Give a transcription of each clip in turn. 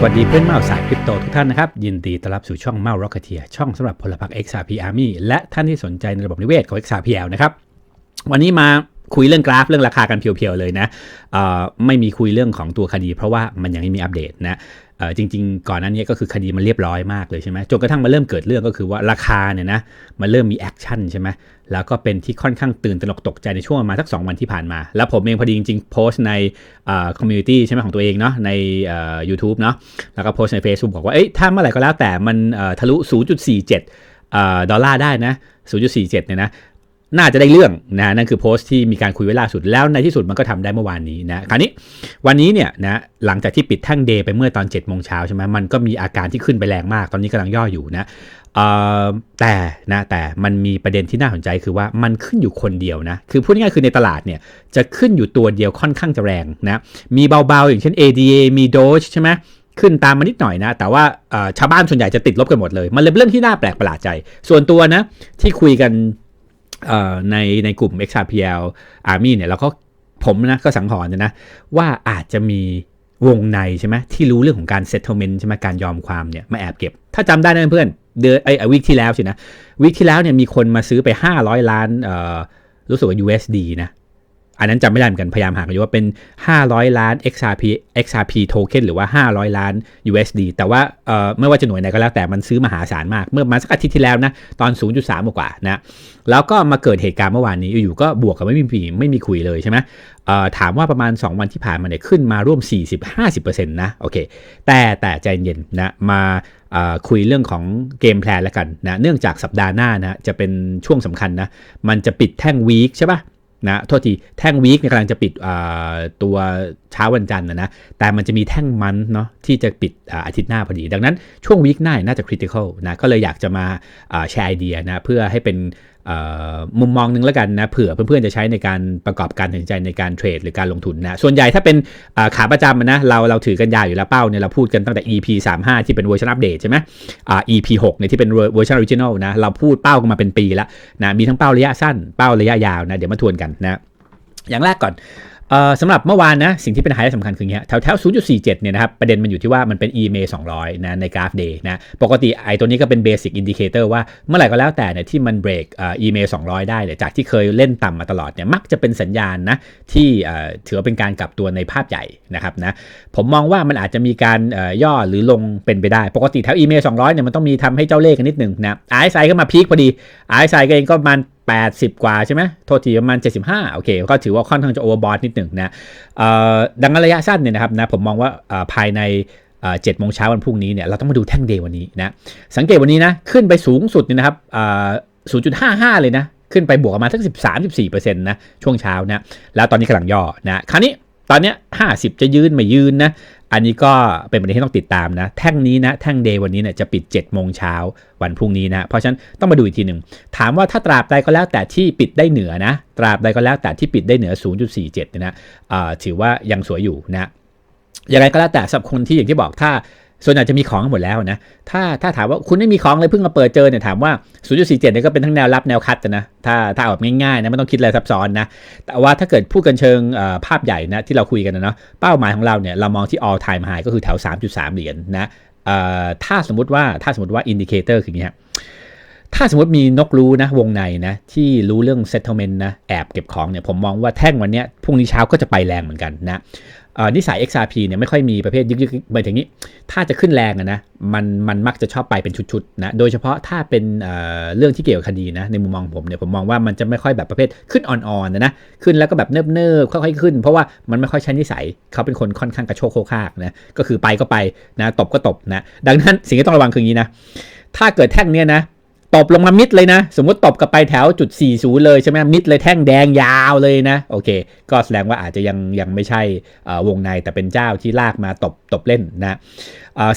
สวัสดีเพื่อนเมาสายคริปโตทุกท่านนะครับ ยินดีต้อนรับสู่ช่องเมา Rocketeer ช่องสำหรับพลพรรค XRP Army และท่านที่สนใจในระบบนิเวศของ XRPL นะครับ วันนี้มา คุยเรื่องกราฟเรื่องราคากันเพียวๆเลยนะไม่มีคุยเรื่องของตัวคดี เพราะว่ามันยังไม่มีอัปเดตนะจริง ๆ ก่อนหนั้นนี้ก็คือคดีมันเรียบร้อยมากเลยใช่ไหมจนกระทั่งมาเริ่มเกิดเรื่องก็คือว่าราคาเนี่ยนะมันเริ่มมีแอคชั่นใช่ไหมแล้วก็เป็นที่ค่อนข้างตื่นตระหนกตกใจในช่วงประมาณสัก 2 วันที่ผ่านมา แล้วผมเองพอดีจริง ๆ โพสต์ในคอมมูนิตี้ใช่ไหมของตัวเองเนาะในเอ่อ YouTube เนาะแล้วก็โพสต์ใน Facebook บอกว่าเอ้ยถ้าเมื่อไหร่ก็แล้วแต่มันทะลุ 0.47ดอลลาร์ได้นะ0.47เนี่ยนะ น่าจะได้เรื่องนะนั่นคือโพสต์ที่มีการคุยไว้ล่าสุดแล้วในที่สุดมันก็ทำได้เมื่อวานนี้นะคราวนี้วันนี้เนี่ยนะหลังจากที่ปิดแท่งเดย์ไปเมื่อตอน7จ็ดโมงเช้าใช่ไหมมันก็มีอาการที่ขึ้นไปแรงมาก ตอนนี้กำลังย่ออยู่นะแต่นะแต่มันมีประเด็นที่น่าสนใจคือว่ามันขึ้นอยู่คนเดียวนะคือพูดง่ายๆคือในตลาดเนี่ยจะขึ้นอยู่ตัวเดียวค่อนข้างจะแรงนะมีเบาๆอย่างเช่น ADA มี Doge ใช่ไหมขึ้นตามมานิดหน่อยนะ แต่ว่าชาวบ้านส่วนใหญ่จะติดลบกันหมดเลย มันเลยเป็นเรื่องที่น่าแปลกประหลาดใจ ส่วนตัวนะที่คุยกัน ในในกลุ่ม XRPL Army เนี่ยเราก็ผมนะก็สังหรณ์นะว่าอาจจะมีวงในใช่ไหมที่รู้เรื่องของการ settlement ใช่ไหมการยอมความเนี่ยมาแอบเก็บ ถ้าจำได้นะเพื่อนเดือนไอ้วิกที่แล้วสินะวิกที่แล้วเนี่ยมีคนมาซื้อไป 500 ล้านเอ่อรู้สึกว่า USD นะ อันนั้นจำไม่ได้เหมือนกันพยายามหากันอยู่ว่าเป็น 500 ล้าน XRP XRP token หรือว่า 500 ล้าน USD แต่ว่าเอ่อไม่ว่าจะหน่วยไหนก็แล้วแต่มันซื้อมหาศาลมาก เมื่อมาสักอาทิตย์ที่แล้วนะ ตอน 0.3 กว่านะ แล้วก็มาเกิดเหตุการณ์เมื่อวานนี้อยู่ๆก็บวกกับไม่มีปีไม่มีคุยเลยใช่ไหมเอ่อถามว่าประมาณ 2 วันที่ผ่านมาเนี่ยขึ้นมาร่วม 40-50%นะโอเคแต่แต่ใจเย็นนะมาคุยเรื่องของเกมแพลนแล้วกันนะเนื่องจากสัปดาห์หน้านะจะเป็นช่วงสำคัญนะมันจะปิดแท่งวีคใช่ปะ นะโทษทีแท่งวีคเนี่ยกำลังจะปิดตัวเช้าวันจันทร์นะนะแต่มันจะมีแท่งมันเนาะที่จะปิดอาอาทิตย์หน้าพอดี ดังนั้นช่วงวีคหน้าน่าจะคริติคอลนะก็เลยอยากจะมาแชร์ไอเดียนะเพื่อให้เป็น มุมมองหนึ่งแล้วกันนะเผื่อเพื่อนๆจะใช้ในการประกอบการตัดสินใจในการเทรดหรือการลงทุนนะส่วนใหญ่ถ้าเป็นขาประจำนะเราเราถือกันยาวอยู่แล้วเป้าเนี่ยเราพูดกันตั้งแต่ EP 35 ที่เป็นเวอร์ชันอัปเดตใช่ไหมอ่า EP 6เนี่ยที่เป็นเวอร์ชันออริจินอลนะเราพูดเป้ากันมาเป็นปีแล้วนะมีทั้งเป้าระยะสั้นเป้าระยะยาวนะเดี๋ยวมาทวนกันนะอย่างแรกก่อน สำหรับเมื่อวานนะสิ่งที่เป็นไฮไลท์สำคัญคืออย่างเงี้ยแถวแถว0.47 เนี่ยนะครับประเด็นมันอยู่ที่ว่ามันเป็น EMA 200 นะในกราฟ day นะปกติไอ้ตัวนี้ก็เป็น basic indicator ว่าเมื่อไหร่ก็แล้วแต่เนี่ยที่มัน break เอ่อ EMA 200 ได้เนี่ยจากที่เคยเล่นต่ำมาตลอดเนี่ยมักจะเป็นสัญญาณนะที่เอ่อถือว่าเป็นการกลับตัวในภาพใหญ่นะครับนะผมมองว่ามันอาจจะมีการเอ่อย่อหรือลงเป็นไปได้ ปกติแถว EMA 200 เนี่ยมันต้องมีทำให้เจ้าเลขกันนิดหนึ่งนะ RSI ก็มาพีคพอดี RSI ก็เองก็มัน 80 กว่าใช่ไหมโทษทีประมาณ 75 โอเค ก็ถือว่าค่อนข้างจะโอเวอร์บอทนิดหนึ่งนะเออดังนั้นระยะสั้นเนี่ยนะครับนะผมมองว่าภายในเจ็ดโมงเช้าวันพรุ่งนี้เนี่ยเราต้องมาดูแท่งเดย์วันนี้นะสังเกตวันนี้นะขึ้นไปสูงสุดเนี่ยนะครับเอ่อ0.55 เลยนะ ขึ้นไปบวกประมาณสัก 13-14%นะช่วงเช้านะแล้วตอนนี้กำลังย่อนะคราวนี้ตอนเนี้ย50 จะยืนไม่ยืนนะ อันนี้ก็เป็นประเด็นที่ต้องติดตามนะ แท่งนี้นะ แท่งเดย์วันนี้เนี่ยจะปิด7โมงเช้าวันพรุ่งนี้นะ เพราะฉะนั้นต้องมาดูอีกทีหนึ่ง ถามว่าถ้าตราบใดก็แล้วแต่ที่ปิดได้เหนือนะ ตราบใดก็แล้วแต่ที่ปิดได้เหนือ 0.47เนี่ยนะถือว่ายังสวยอยู่นะ อย่างไรก็แล้วแต่สำหรับคนที่อย่างที่บอกถ้า ส่วนใหญ่จะมีของหมดแล้วนะ ถ้าถ้าถามว่าคุณไม่มีของเลยเพิ่งมาเปิดเจอเนี่ยถามว่า 0.47เนี่ยก็เป็นทั้งแนวรับแนวคัดนะ ถ้าถ้าเอาแบบง่ายๆนะไม่ต้องคิดอะไรซับซ้อนนะ แต่ว่าถ้าเกิดพูดกันเชิงภาพใหญ่นะที่เราคุยกันนะเนาะ เป้าหมายของเราเนี่ยเรามองที่ all time high ก็คือแถว 3.3 เหรียญนะถ้าสมมติว่าถ้าสมมติว่าอินดิเคเตอร์คืออย่างเงี้ย ถ้าสมมติมีนกรู้นะวงในนะ ที่รู้เรื่อง settlement นะแอบเก็บของเนี่ยผมมองว่าแท่งวันนี้พรุ่งนี้เช้าก็จะไปแรงเหมือนกันนะนิสัย XRP เนี่ยไม่ค่อยมีประเภทยึกๆไปถึงนี้ ถ้าจะขึ้นแรงอะนะมันมันมักจะชอบไปเป็นชุดๆนะโดยเฉพาะถ้าเป็นเเรื่องที่เกี่ยวกับคดีนะในมุมมองผมเนี่ยผมมองว่ามันจะไม่ค่อยแบบประเภทขึ้นอ่อนๆนะนะขึ้นแล้วก็แบบเนิบๆค่อยๆขึ้น เพราะว่ามันไม่ค่อยใช้นิสัยเขาเป็นคนค่อนข้างกระโชกโคกากนะก็คือไปก็ไปนะตบก็ตบนะดังนั้นสิ่งที่ต้องระวังคืออย่างนี้นะถ้าเกิดแท่งเนี้ยนะ ตบลงมามิดเลยนะ สมมติตบกลับไปแถวจุด 40 เลยใช่ไหมมิดเลยแท่งแดงยาวเลยนะ โอเค ก็แสดงว่าอาจจะยังยังไม่ใช่วงในแต่เป็นเจ้าที่ลากมาตบตบเล่นนะ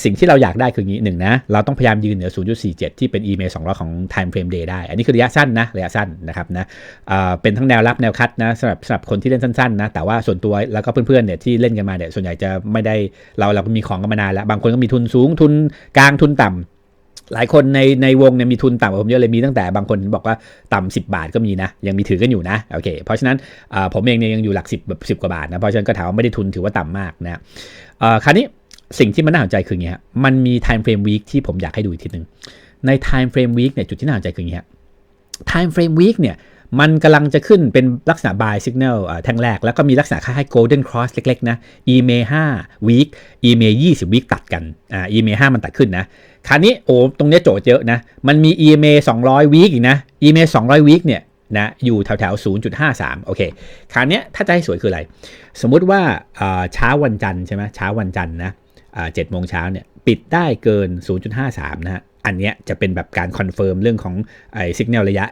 สิ่งที่เราอยากได้คืออย่างนี้หนึ่งนะ เราต้องพยายามยืนเหนือ 0.47 ที่เป็นอีเมล200 ของ time frame day ได้ อันนี้คือระยะสั้นนะ ระยะสั้นนะครับนะเเป็นทั้งแนวรับแนวคัดนะสำหรับสำหรับคนที่เล่นสั้นๆนะ แต่ว่าส่วนตัวแล้วก็เพื่อนๆเนี่ยที่เล่นกันมาเนี่ยส่วนใหญ่จะไม่ได้เราเรามีของกันมานานแล้วบางคนก็มีทุนสูงทุนกลางทุนต่ำ หลายคนในในวงเนี่ยมีทุนต่ำกว่าผมเยอะเลยมีตั้งแต่บางคนบอกว่าต่ำสิบาทก็มีนะ ยังมีถือกันอยู่นะโอเคเพราะฉะนั้นผมเองเนี่ยยังอยู่หลักสิบแบบสิบกว่าบาทนะเพราะฉะนั้นก็ถามว่าไม่ได้ทุนถือว่าต่ำมากนะคราวนี้สิ่งที่มันน่าสนใจคืออย่างเงี้ยมันมี time frame week ที่ผมอยากให้ดูอีกทีหนึ่งใน time frame week เนี่ยจุดที่น่าสนใจคืออย่างเงี้ย time frame week เนี่ย มันกำลังจะขึ้นเป็นลักษณะ buy signal แท่งแรก แล้วก็มีลักษณะคล้ายๆ golden cross เล็กๆนะ EMA 5 week EMA 20 week ตัดกันอ่า EMA 5 มันตัดขึ้นนะคราวนี้โอ้ตรงนี้โจทย์เยอะนะ มันมี EMA 200 week อีกนะ EMA 200 week เนี่ยนะอยู่แถวๆ0.53 โอเค คราวนี้ถ้าจะให้สวยคืออะไร สมมุติว่าเช้าวันจันทร์ใช่ไหมเช้าวันจันทร์นะอ่าเจ็ดโมงเช้าเนี่ยปิดได้เกิน 0.53 นะฮะอันเนี้ยจะเป็นแบบการคอนเฟิร์มเรื่องของไอ้สัญญาณระยะ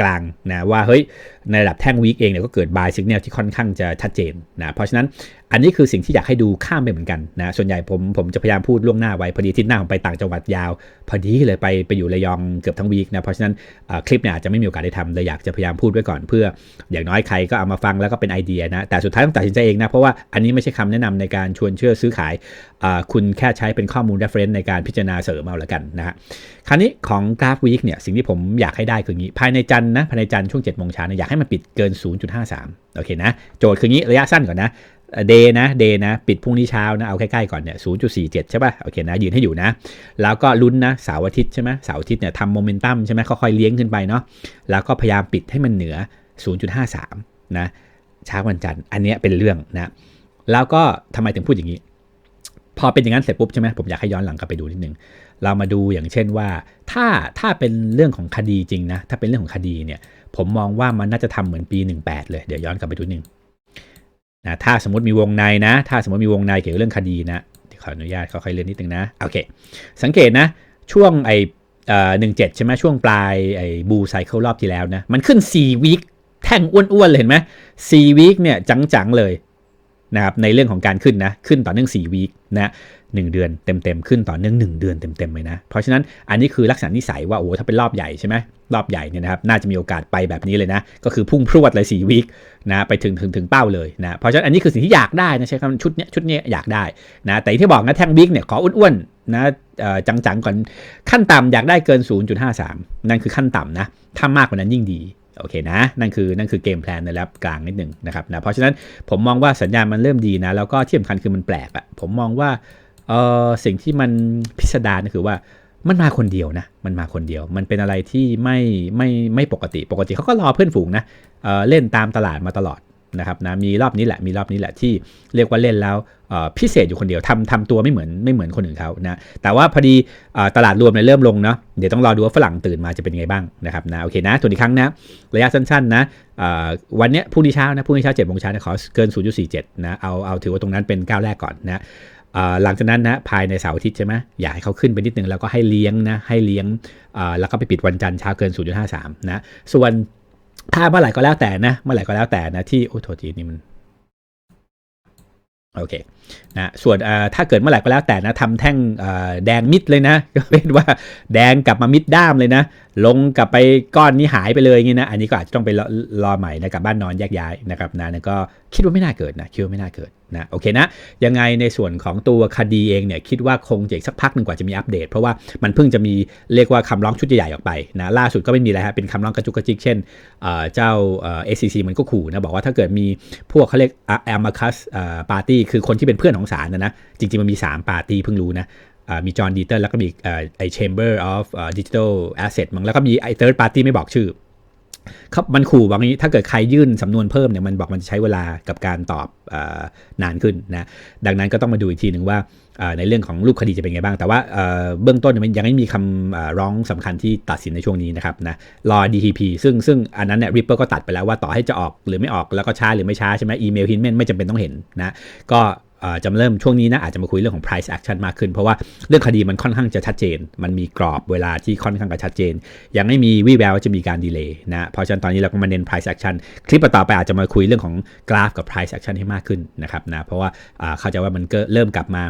กลางนะว่าเฮ้ยในระดับแท่งวีคเองเนี่ยก็เกิดบายสัญญาณที่ค่อนข้างจะชัดเจนนะเพราะฉะนั้น อันนี้คือสิ่งที่อยากให้ดูข้ามไปเหมือนกันนะ ส่วนใหญ่ผมผมจะพยายามพูดล่วงหน้าไว้ พอดีที่หน้าผมไปต่างจังหวัดยาว พอดีเลยไปไปอยู่ระยองเกือบทั้งวีคนะ เพราะฉะนั้นคลิปเนี่ยอาจจะไม่มีโอกาสได้ทำเลยอยากจะพยายามพูดไว้ก่อนเพื่อ อย่างน้อยใครก็เอามาฟังแล้วก็เป็นไอเดียนะ แต่สุดท้ายต้องตัดสินใจเองนะ เพราะว่าอันนี้ไม่ใช่คำแนะนำในการชวนเชื่อซื้อขาย คุณแค่ใช้เป็นข้อมูล reference ในการพิจารณาเสริมเอาละกันนะฮะ คราวนี้ของกราฟวีคเนี่ยสิ่งที่ผมอยากให้ได้คืองี้ภายในจันนะภายในจันช่วง7จ็ดโมงเช้าอยากให้มันปิดเกิน 0.53โอเคนะโจทย์คืองี้ระยะสั้นก่อนนะ เดย์นะเดย์นะ ปิดพรุ่งนี้เช้านะ เอาใกล้ๆก่อนเนี่ย0.47ใช่ป่ะ โอเคนะ ยืนให้อยู่นะ แล้วก็ลุ้นนะเสาร์อาทิตย์ใช่ไหมเสาร์อาทิตย์เนี่ยทำโมเมนตัมใช่ไหมค่อยๆเลี้ยงขึ้นไปเนาะแล้วก็พยายามปิดให้มันเหนือ 0.53 นะเช้าวันจันทร์อันนี้เป็นเรื่องนะ แล้วก็ทำไมถึงพูดอย่างนี้ พอเป็นอย่างนั้นเสร็จปุ๊บใช่ไหมผมอยากให้ย้อนหลังกลับไปดูนิดนึงเรามาดูอย่างเช่นว่า ถ้าถ้าเป็นเรื่องของคดีจริงนะถ้าเป็นเรื่องของคดีเนี่ยผมมองว่ามันน่าจะทำเหมือนปี 18 เลยเดี๋ยวย้อนกลับไปดูนิดนึง นะถ้าสมมติมีวงในนะ ถ้าสมมติมีวงในเกี่ยวกับเรื่องคดีนะขออนุญาตค่อยเรียนนิดนึงนะโอเค สังเกตนะ ช่วงไอเอ่อหนึ่งเจ็ดใช่ไหมช่วงปลายไอ้บูไซเคิลรอบที่แล้วนะ มันขึ้น 4 วีคแท่งอ้วนๆเลยเห็นไหม4วีคเนี่ยจังๆเลย นะครับในเรื่องของการขึ้นนะขึ้นต่อเนื่อง4วีคนะหนึ่งเดือนเต็มๆขึ้นต่อเนื่อง 1 เดือนเต็มๆเลยนะเพราะฉะนั้นอันนี้คือลักษณะนิสัยว่าโอ้ถ้าเป็นรอบใหญ่ใช่ไหมรอบใหญ่เนี่ยนะครับน่าจะมีโอกาสไปแบบนี้เลยนะก็คือพุ่งพรวดเลย4วีคนะไปถึงถึงถึงเป้าเลยนะเพราะฉะนั้นอันนี้คือสิ่งที่อยากได้นะใช้คำชุดเนี้ยชุดเนี้ยอยากได้นะแต่ที่บอกนะแท่งวีคเนี่ยขออ้วนๆนะจังๆก่อนขั้นต่ำอยากได้เกิน 0.53 นั่นคือขั้นต่ำนะถ้ามากกว่านั้นยิ่งดี โอเคนะ นั่นคือนั่นคือเกมแพลนในระดับกลางนิดหนึ่งนะครับนะเพราะฉะนั้นผมมองว่าสัญญาณมันเริ่มดีนะ แล้วก็ที่สำคัญคือมันแปลกอะผมมองว่าเออสิ่งที่มันพิสดารก็คือว่ามันมาคนเดียวนะ มันมาคนเดียว มันเป็นอะไรที่ไม่ไม่ไม่ปกติ ปกติเขาก็รอเพื่อนฝูงนะเออเล่นตามตลาดมาตลอด นะครับนะมีรอบนี้แหละมีรอบนี้แหละที่เรียกว่าเล่นแล้วพิเศษอยู่คนเดียวทำทำตัวไม่เหมือนไม่เหมือนคนอื่นเขานะแต่ว่าพอดีตลาดรวมเนี่ยเริ่มลงเนาะเดี๋ยวต้องรอดูว่าฝรั่งตื่นมาจะเป็นไงบ้างนะครับนะโอเคนะทวนอีกครั้งนะระยะสั้นๆนะวันเนี้ยพรุ่งนี้เช้านะพรุ่งนี้เช้า7จ็ดโมงเช้าเนี่ยขอเกิน 0.47นะเอาเอาถือว่าตรงนั้นเป็นก้าวแรกก่อนนะหลังจากนั้นนะภายในเสาร์อาทิตย์ใช่ไหมอยากให้เขาขึ้นไปนิดนึงแล้วก็ให้เลี้ยงนะให้เลี้ยงแล้วก็ไปปิดวันจันทร์เช้าเกิน 0.53นะส่วน ถ้าเมื่อไหร่ก็แล้วแต่นะเมื่อไหร่ก็แล้วแต่นะที่โอ้โทษทีนี่มันโอเคนะส่วนเอ่อถ้าเกิดเมื่อไหร่ก็แล้วแต่นะทำแท่งเอ่อแดงมิดเลยนะก็เป็นว่าแดงกลับมามิดด้ามเลยนะลงกลับไปก้อนนี้หายไปเลยอย่างนี้นะ อันนี้ก็อาจจะต้องไปรออใหม่นะกลับบ้านนอนแยกย้ายนะครับนะก็คิดว่าไม่น่าเกิดนะคิดว่าไม่น่าเกิดนะโอเคนะ ยังไงในส่วนของตัวคดีเองเนี่ยคิดว่าคงจะอีกสักพักหนึ่งกว่าจะมีอัปเดต เพราะว่ามันเพิ่งจะมีเรียกว่าคำร้องชุดใหญ่ออกไปนะล่าสุดก็ไม่มีอะไรฮะเป็นคำร้องกระจุกกระจิกเช่นเจ้าเอ่อ ACC มันก็ขู่นะบอกว่าถ้าเกิดมีพวกเขาเรียก Amicus เอ่อ Party คือคนที่เป็นเพื่อนของศาลนะนะจริงๆมันมี 3 ปาร์ตี้เพิ่งรู้นะ มีจอห์นดีเตอร์แล้วก็มีไอ Chamber of เอ่อ Digital Asset มั้งแล้วก็มีไอ Third Party ไม่บอกชื่อครับมันขู่บอกงี้ถ้าเกิดใครยื่นสำนวนเพิ่มเนี่ยมันบอกมันจะใช้เวลากับการตอบอนานขึ้นนะดังนั้นก็ต้องมาดูอีกทีหนึ่งว่าในเรื่องของรูปคดีจะเป็นไงบ้าง แต่ว่าเบื้องต้นยมันยังไม่มีคำร้องสำคัญที่ตัดสินในช่วงนี้นะครับนะรอ DTP ซึ่งซึ่งอันนั้นเนี่ย Ripple ก็ตัดไปแล้วว่าต่อให้จะออกหรือไม่ออกแล้วก็ช้าหรือไม่ช้าใช่ไหมอีเมลฮินเมนไม่จำเป็นต้องเห็นนะก็ จะเริ่มช่วงนี้นะอาจจะมาคุยเรื่องของ price action มากขึ้น เพราะว่าเรื่องคดีมันค่อนข้างจะชัดเจน มันมีกรอบเวลาที่ค่อนข้างจะชัดเจน ยังไม่มีวี่แววจะมีการดีเลย์นะเพราะฉะนั้นตอนนี้เราก็มาเน้น price action คลิปต่อไปอาจจะมาคุยเรื่องของกราฟกับ price action ให้มากขึ้นนะครับนะเพราะว่าเข้าใจว่ามันก็เริ่มกลับมา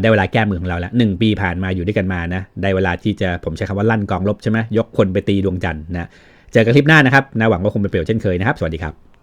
ได้เวลาแก้มือของเราแล้วหนึ่งปีผ่านมาอยู่ด้วยกันมานะได้เวลาที่จะผมใช้คำว่าลั่นกองลบใช่ไหมยกคนไปตีดวงจันทร์นะเจอกันคลิปหน้านะครับนะหวังว่าคงเป็นประโยชน์เช่นเคยนะครับ สวัสดีครับ